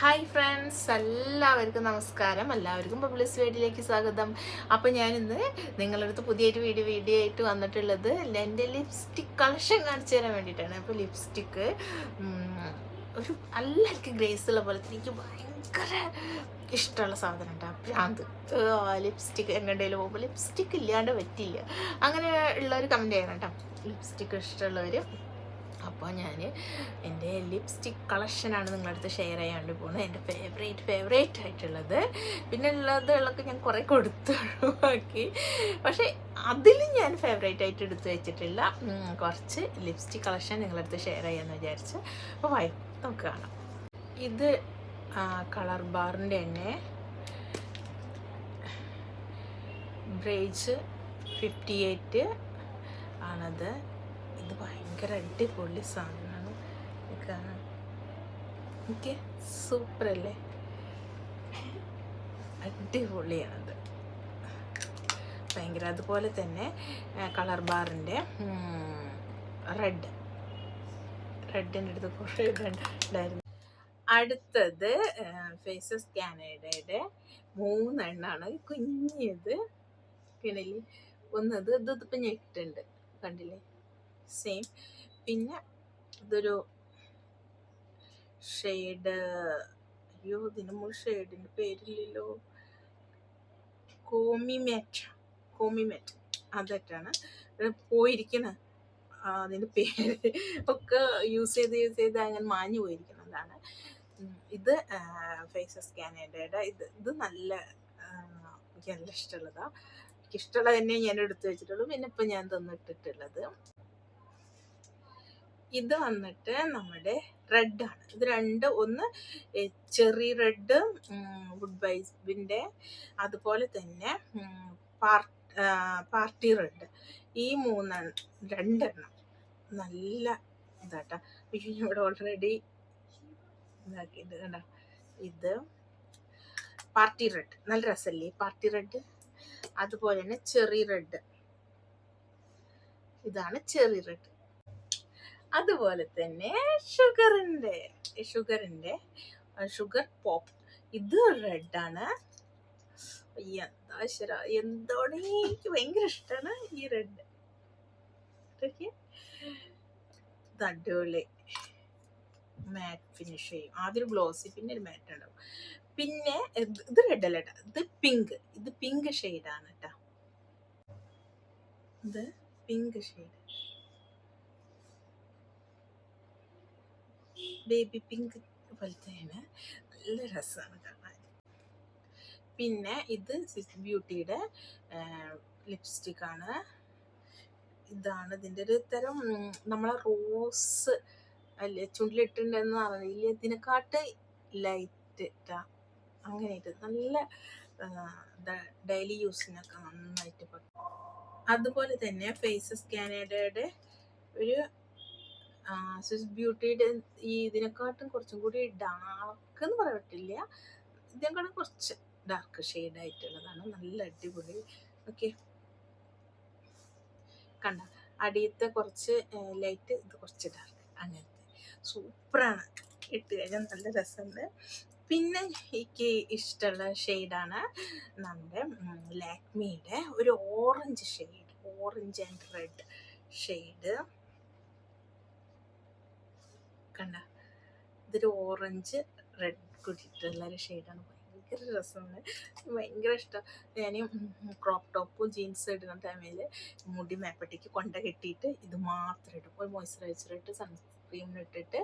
Hi friends എല്ലാവർക്കും നമസ്കാരം. എല്ലാവർക്കും പബ്ലിസ് വീഡിയോയിലേക്ക് സ്വാഗതം. അപ്പോൾ ഞാനിന്ന് നിങ്ങളടുത്ത് പുതിയൊരു വീഡിയോ വീഡിയോ ആയിട്ട് വന്നിട്ടുള്ളത് എന്റെ ലിപ്സ്റ്റിക് കളക്ഷൻ കാണിച്ചു തരാൻ വേണ്ടിയിട്ടാണ്. അപ്പോൾ ലിപ്സ്റ്റിക്ക് ഒരു എല്ലാവർക്കും ഗ്രേസ് ഉള്ള പോലെ എനിക്ക് ഭയങ്കര ഇഷ്ടമുള്ള സാധനം ഉണ്ടാ ഭ്രാന്ത് ലിപ്സ്റ്റിക്ക് എങ്ങോട്ടേലും പോകുമ്പോൾ ലിപ്സ്റ്റിക്ക് ഇല്ലാണ്ട് പറ്റില്ല. അങ്ങനെ ഉള്ളവർ കമന്റ് ചെയ്യണം കേട്ടോ. ലിപ്സ്റ്റിക്ക് ഇഷ്ടമുള്ളവർ അപ്പോൾ ഞാൻ എന്റെ ലിപ്സ്റ്റിക് കളക്ഷനാണ് നിങ്ങളടുത്ത് ഷെയർ ചെയ്യാണ്ട് പോകുന്നത്. എന്റെ ഫേവറേറ്റ് ഫേവറേറ്റ് ആയിട്ടുള്ളത്. പിന്നെ ഉള്ളതുകളൊക്കെ ഞാൻ കുറേ കൊടുത്തു ഒഴിവാക്കി. പക്ഷേ അതിലും ഞാൻ ഫേവറേറ്റ് ആയിട്ട് എടുത്തു വെച്ചിട്ടില്ല. കുറച്ച് ലിപ്സ്റ്റിക് കളക്ഷൻ നിങ്ങളടുത്ത് ഷെയർ ചെയ്യാമെന്ന് വിചാരിച്ച്. അപ്പോൾ വൈ നമുക്ക് കാണാം. ഇത് കളർ ബാറിന്റെ തന്നെ ബ്രേജ് ഫിഫ്റ്റി എയ്റ്റ് ആണത്. ഇത് ഭയങ്കര അടിപൊളി സാധനമാണ്. എനിക്ക് സൂപ്പർ അല്ലേ അടിപൊളിയാണത്. ഭയങ്കര അതുപോലെ തന്നെ കളർ ബാറിന്റെ റെഡ്. റെഡിന്റെ അടുത്ത് കുറേ ഉണ്ടായിരുന്നു അടുത്തത് ഫേസസ് കാനഡയുടെ മൂന്നെണ്ണാണ്. കുഞ്ഞത് പിന്നെ ഒന്നത് ഇത് ഇതിപ്പോൾ ഞെട്ടുണ്ട് കണ്ടില്ലേ? സെയിം പിന്നെ ഇതൊരു ഷെയ്ഡ് അയ്യോ ഇതിന് മുൾ ഷെയ്ഡിന്റെ പേരില്ലല്ലോ. കോമിമെറ്റ് കോമിമെറ്റ്. അതൊക്കെയാണ് പോയിരിക്കണ. അതിന്റെ പേര് ഒക്കെ യൂസ് ചെയ്ത് യൂസ് ചെയ്ത് അങ്ങനെ മാഞ്ഞു പോയിരിക്കുന്നതാണ്. ഇത് ഫേസ് കാനഡയുടെ ഇത് ഇത് നല്ല എനിക്ക് നല്ല ഇഷ്ടമുള്ളതാണ് എനിക്ക് ഇഷ്ടമുള്ളത്. തന്നെ ഞാൻ എടുത്തു വെച്ചിട്ടുള്ളൂ. പിന്നെ ഇപ്പം ഞാൻ തന്നിട്ടിട്ടുള്ളത്. ഇത് വന്നിട്ട് നമ്മുടെ റെഡാണ് ഇത് രണ്ട് ഒന്ന് ചെറി റെഡ് വുഡ് ബൈബിന്റെ അതുപോലെ തന്നെ പാർട്ടി റെഡ് ഈ മൂന്നെണ്ണം രണ്ടെണ്ണം നല്ല ഇതാട്ടാ. പിന്നെ ഇവിടെ ഓൾറെഡി ഇതാക്കിയിട്ട് കണ്ടോ? ഇത് പാർട്ടി റെഡ് നല്ല രസമല്ലേ പാർട്ടി റെഡ് അതുപോലെ തന്നെ ചെറി റെഡ് ഇതാണ് ചെറി റെഡ് അതുപോലെ തന്നെ ഷുഗറിന്റെ ഷുഗറിന്റെ ഷുഗർ പോപ്പ് ഇത് റെഡാണ്. എന്താ ശര എന്തോടെ എനിക്ക് ഭയങ്കര ഇഷ്ടമാണ് ഈ റെഡ്. ഇത് അടിപൊളി. മാറ്റ് ഫിനിഷ് ചെയ്യും. ആദ്യം ഗ്ലോസി പിന്നെ ഒരു മാറ്റ് ഉണ്ടാവും. പിന്നെ ഇത് റെഡ് അല്ല കേട്ടോ ഇത് പിങ്ക് ഇത് പിങ്ക് ഷെയ്ഡാണ് കേട്ടോ ഇത് പിങ്ക് ഷെയ്ഡ് ബേബി പിങ്ക് പോലത്തെയാണ്. നല്ല രസമാണ് കാണാൻ. പിന്നെ ഇത് സിസ് ബ്യൂട്ടിയുടെ ലിപ്സ്റ്റിക് ആണ് ഇതാണ് ഇതിന്റെ ഒരു തരം നമ്മളെ റോസ് അല്ലേ ചുണ്ടിലിട്ടുണ്ടെന്ന് അറിയില്ല. ഇതിനെക്കാട്ട് ലൈറ്റ് അങ്ങനെയായിട്ട് നല്ല ഡെയിലി യൂസിനൊക്കെ നന്നായിട്ട് പറ്റും അതുപോലെ തന്നെ ഫേസ് കാനഡയുടെ ഒരു സ്വിസ് ബ്യൂട്ടിയുടെ ഈ ഇതിനെക്കാട്ടും കുറച്ചും കൂടി ഡാർക്ക് എന്ന് പറയാൻ പറ്റില്ല ഇതിനെക്കാട്ടും കുറച്ച് ഡാർക്ക് ഷെയ്ഡായിട്ടുള്ളതാണ് നല്ല അടിപൊളി. ഓക്കെ കണ്ട? അടിയത്തെ കുറച്ച് ലൈറ്റ് ഇത് കുറച്ച് ഡാർക്ക് അങ്ങനത്തെ. സൂപ്പറാണ് ഇട്ട് കഴിഞ്ഞാൽ നല്ല രസമുണ്ട്. പിന്നെ എനിക്ക് ഇഷ്ടമുള്ള ഷെയ്ഡാണ് നമ്മുടെ ലാക്മിയുടെ ഒരു orange shade orange and red shade കണ്ട. ഇതൊരു ഓറഞ്ച് റെഡ് കൂടിയിട്ടുള്ള ഒരു ഷെയ്ഡാണ് ഭയങ്കര രസമാണ്. ഭയങ്കര ഇഷ്ടം. ഞാൻ ക്രോപ്പ് ടോപ്പും ജീൻസ് ഇടുന്ന ടൈമിൽ മുടി മേപ്പട്ടിക്ക് കൊണ്ട കെട്ടിയിട്ട് ഇത് മാത്രം ഇടും. ഒരു മോയ്സ്ചറൈസർ ഇട്ട് സൺസ്ക്രീം ഇട്ടിട്ട്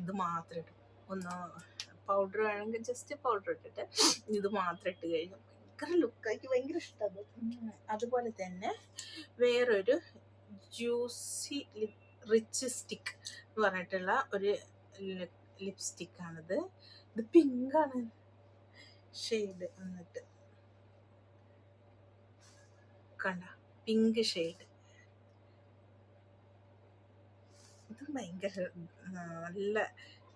ഇത് മാത്രം ഇടും. ഒന്ന് പൗഡർ വേണമെങ്കിൽ ജസ്റ്റ് പൗഡർ ഇട്ടിട്ട് ഇത് മാത്രം ഇട്ട് കഴിഞ്ഞു ഭയങ്കര ലുക്കാക്കി ഭയങ്കര ഇഷ്ടമാണ് അതുപോലെ തന്നെ വേറൊരു ജ്യൂസി റിച്ച് സ്റ്റിക്ക് എന്ന് പറഞ്ഞിട്ടുള്ള ഒരു ലിപ്സ്റ്റിക് ആണിത്. ഇത് പിങ്ക് ആണ്. ഷെയ്ഡ് എന്നിട്ട് കണ്ട പിങ്ക് ഷെയ്ഡ് ഇത് ഭയങ്കര നല്ല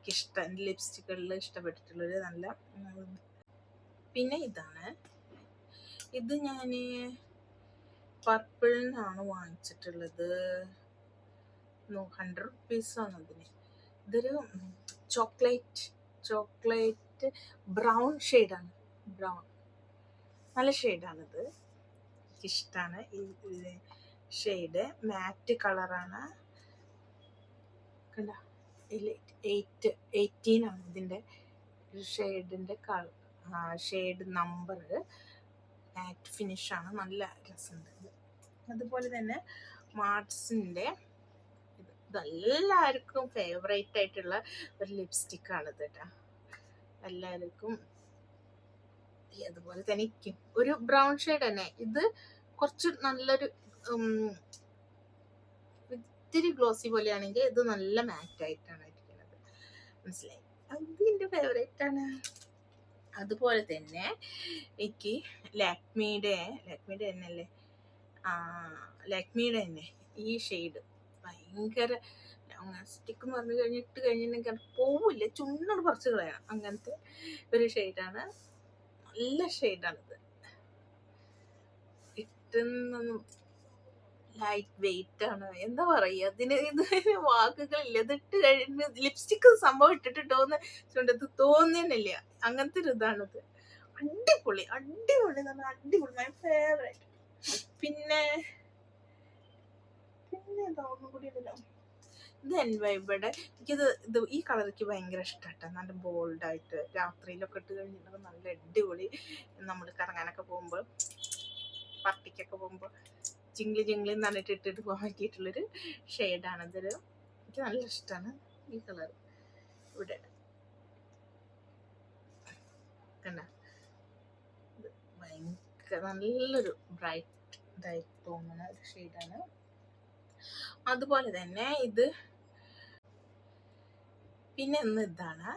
ഇഷ്ടം. ലിപ്സ്റ്റിക്കുകളിൽ ഇഷ്ടപ്പെട്ടിട്ടുള്ളൊരു നല്ല പിന്നെ ഇതാണ്. ഇത് ഞാൻ പർപ്പിളിൽ നിന്നാണ് വാങ്ങിച്ചിട്ടുള്ളത്. ഹൺഡ്രഡ് റുപ്പീസാണ് അതിന്. ഇതൊരു ചോക്ലേറ്റ് ചോക്ലേറ്റ് ബ്രൗൺ ഷെയ്ഡാണ് ബ്രൗൺ നല്ല ഷെയ്ഡാണിത് എനിക്കിഷ്ടമാണ് ഈ ഷെയ്ഡ് മാറ്റ് കളറാണ് കണ്ട? എയ്റ്റ് എയ്റ്റീൻ ആണ് ഇതിന്റെ ഷെയ്ഡിന്റെ കളർ ഷെയ്ഡ് നമ്പർ മാറ്റ് ഫിനിഷാണ് നല്ല രസമുണ്ട് അതുപോലെ തന്നെ മാർട്സിന്റെ ഇത് ഇതെല്ലാവർക്കും ഫേവറേറ്റ് ആയിട്ടുള്ള ഒരു ലിപ്സ്റ്റിക്കാണ് കേട്ടോ എല്ലാവർക്കും അതുപോലെ തന്നെ ഇരിക്കും. ഒരു ബ്രൗൺ ഷെയ്ഡ് തന്നെ. ഇത് കുറച്ച് നല്ലൊരു ഇത്തിരി ഗ്ലോസി പോലെയാണെങ്കിൽ ഇത് നല്ല മാറ്റ് ആയിട്ടാണ് ഇരിക്കുന്നത്. മനസ്സിലായി? അത് എന്റെ ഫേവറേറ്റ് ആണ്. അതുപോലെ തന്നെ എനിക്ക് ലാക്മിയുടെ ലാക്മിയുടെ തന്നെ അല്ലേ ലാക്മിയുടെ തന്നെ ഈ ഷെയ്ഡ് ഭയങ്കര സ്റ്റിക്ക് എന്ന് പറഞ്ഞു കഴിഞ്ഞ് ഇട്ട് കഴിഞ്ഞിട്ടുണ്ടെങ്കിൽ അത് പോവില്ല. ചുണ്ണോട് പറിച്ച് കളയണം അങ്ങനത്തെ ഒരു ഷെയ്ഡാണ് നല്ല ഷെയ്ഡാണിത് ഇട്ടുന്നൊന്നും ലൈറ്റ് വെയിറ്റ് ആണ്. എന്താ പറയുക അതിന് ഇത് വാക്കുകളില്ല. ഇത് ഇട്ട് കഴിഞ്ഞ് ലിപ്സ്റ്റിക്ക് സംഭവം ഇട്ടിട്ടുണ്ടോന്ന് ചുണ്ടത്ത് തോന്നുന്നില്ല. അങ്ങനത്തെ ഒരു ഇതാണിത്. അടിപൊളി അടിപൊളി എന്ന് അടിപൊളി. മൈ ഫേവറേറ്റ് പിന്നെ പിന്നെ എന്താ ഒന്നും കൂടി ഉണ്ടല്ലോ ഇത് ഇവിടെ? എനിക്കിത് ഇത് ഈ കളർ എനിക്ക് ഭയങ്കര ഇഷ്ടമാട്ടോ നല്ല ബോൾഡായിട്ട് രാത്രിയിലൊക്കെ ഇട്ട് കഴിഞ്ഞിട്ടുണ്ടെങ്കിൽ നല്ല അടിപൊളി നമ്മൾ കറങ്ങാനൊക്കെ പോകുമ്പോൾ പാർട്ടിക്കൊക്കെ പോകുമ്പോൾ ജിംഗ്ലി ജിംഗ്ലി നന്നായിട്ട് ഇട്ടിട്ട് പോകാൻ പറ്റിയിട്ടുള്ളൊരു ഷെയ്ഡാണ് ഇതൊരു. എനിക്ക് നല്ല ഇഷ്ടമാണ് ഈ കളർ. ഇവിടെ. ഭയങ്കര നല്ലൊരു ബ്രൈറ്റ് ഇതായിട്ട് തോന്നുന്ന ഒരു ഷെയ്ഡാണ് അതുപോലെ തന്നെ ഇത് പിന്നെ ഒന്ന് ഇതാണ്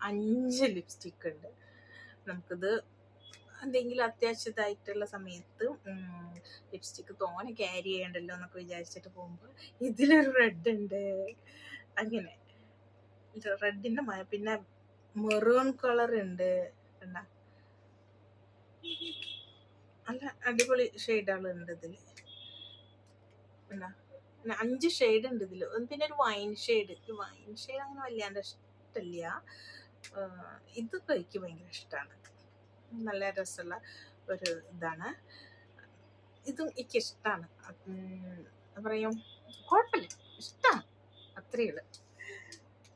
അഞ്ച് ലിപ്സ്റ്റിക് ഉണ്ട്. നമുക്കിത് എന്തെങ്കിലും അത്യാവശ്യമായിട്ടുള്ള സമയത്ത് ലിപ്സ്റ്റിക്ക് തോനെ ക്യാരി ചെയ്യണ്ടല്ലോ എന്നൊക്കെ വിചാരിച്ചിട്ട് പോകുമ്പോൾ ഇതിലൊരു റെഡ് ഉണ്ട്. അങ്ങനെ. റെഡിന്റെ മഴ പിന്നെ മെറൂൺ കളർ ഉണ്ട്. കണ്ട? നല്ല അടിപൊളി ഷെയ്ഡുകളുണ്ട് ഇതിൽ എന്താ പിന്നെ അഞ്ച് ഷെയ്ഡ് ഉണ്ട് ഇതിൽ പിന്നെ ഒരു വൈൻ ഷെയ്ഡ് വൈൻ ഷെയ്ഡ് അങ്ങനെ വല്ലാണ്ട് ഇഷ്ടമില്ല ഇത് എനിക്ക് ഭയങ്കര ഇഷ്ടമാണ് നല്ല രസമുള്ള ഒരു ഇതാണ്. ഇതും എനിക്ക് ഇഷ്ടമാണ് പറയും കുഴപ്പമില്ല ഇഷ്ടമാണ് അത്രയേ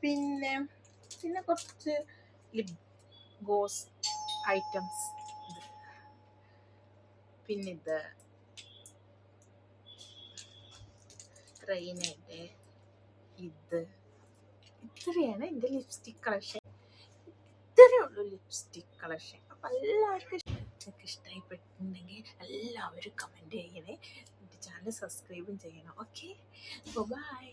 പിന്നെ പിന്നെ കുറച്ച് ലിപ് ഗോസ് ഐറ്റംസ് ഇത് പിന്നെ ഇത് ട്രെയിനിന്റെ ഇത്. ഇത്രയാണ് എന്റെ ലിപ്സ്റ്റിക് കളക്ഷൻ. ഇത്രയേ ഉള്ളൂ ലിപ്സ്റ്റിക് കളക്ഷൻ. അപ്പം എല്ലാവർക്കും ഇഷ്ടമായിട്ടുണ്ടെങ്കിൽ എല്ലാവരും കമന്റ് ചെയ്യണേ. എന്റെ ചാനൽ സബ്സ്ക്രൈബും ചെയ്യണം. Okay bye